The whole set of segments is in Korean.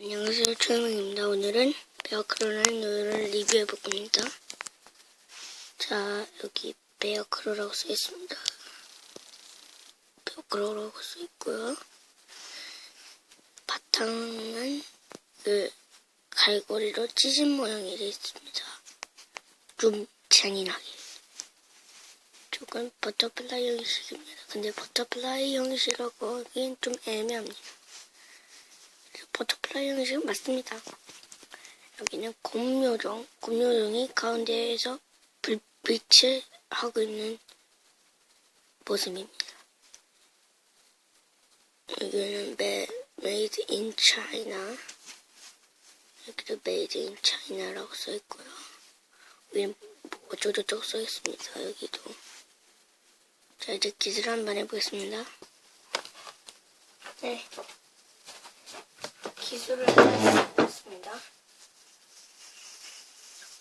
안녕하세요 최영입니다. 오늘은 베어크로라는 노래를 리뷰해볼 겁니다. 자 여기 베어크로라고 써있습니다. 베어크로라고 써있고요. 바탕은 그 갈고리로 찢은 모양이 되어 있습니다. 좀 잔인하게. 조금 버터플라이 형식입니다. 근데 버터플라이 형식이라고 하기엔 좀 애매합니다 버터플라이 형식은 맞습니다. 여기는 곰요정, 곰요정이 가운데에서 불빛을 하고 있는 모습입니다. 여기는 메, Made in China. 여기도 Made in China라고 써있고요. 위는 뭐 어쩌고저쩌고 써있습니다. 여기도. 자, 이제 기술 한번 해보겠습니다. 네. 기술을 해봤습니다.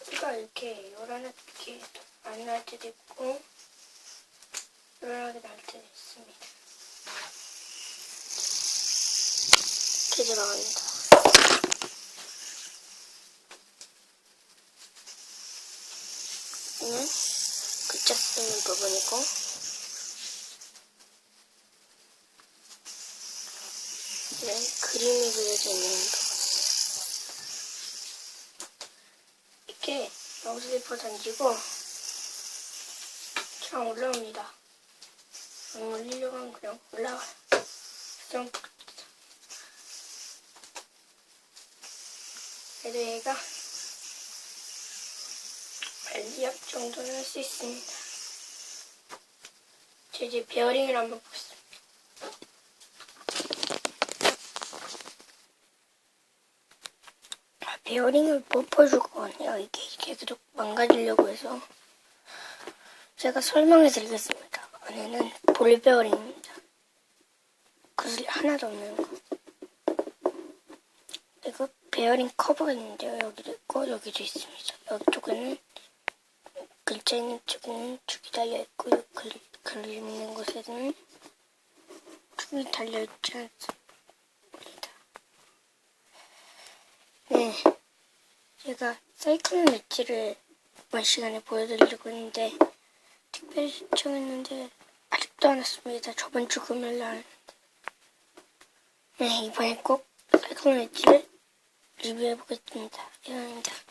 소리가 이렇게 요란하게 안 날 때도 있고 요란하게 날 때도 있습니다. 이렇게 들어갑니다. 이는 글자 쓰는 부분이고 이는 그림이 그려져 있는 부분. 이렇게 마우스리퍼 던지고 그냥 올라옵니다. 안 올리려고 하면 그냥 올라와요. 좀 그래도 얘가 발리압 정도는 할 수 있습니다. 저 이제 베어링을 한번 보겠습니다. 아, 베어링을 못 보여주거든요. 이게 계속 망가지려고 해서 제가 설명해 드리겠습니다. 안에는 볼 베어링입니다. 구슬이 하나도 없는 거. 그리고 베어링 커버가 있는데요. 여기도 있고 여기도 있습니다. 여쪽에는 글자 있는 쪽에는 축이 달려 있고 요 글, 글 있는 곳에는 축이 달려 있지 않습니다. 네, 제가 사이클론 엣지를 이번 시간에 보여드리려고 했는데 특별히 신청했는데 아직도 안 왔습니다. 저번 주 금요일 날. 네, 이번에 꼭 사이클론 엣지를 리뷰해보겠습니다. 이상입니다.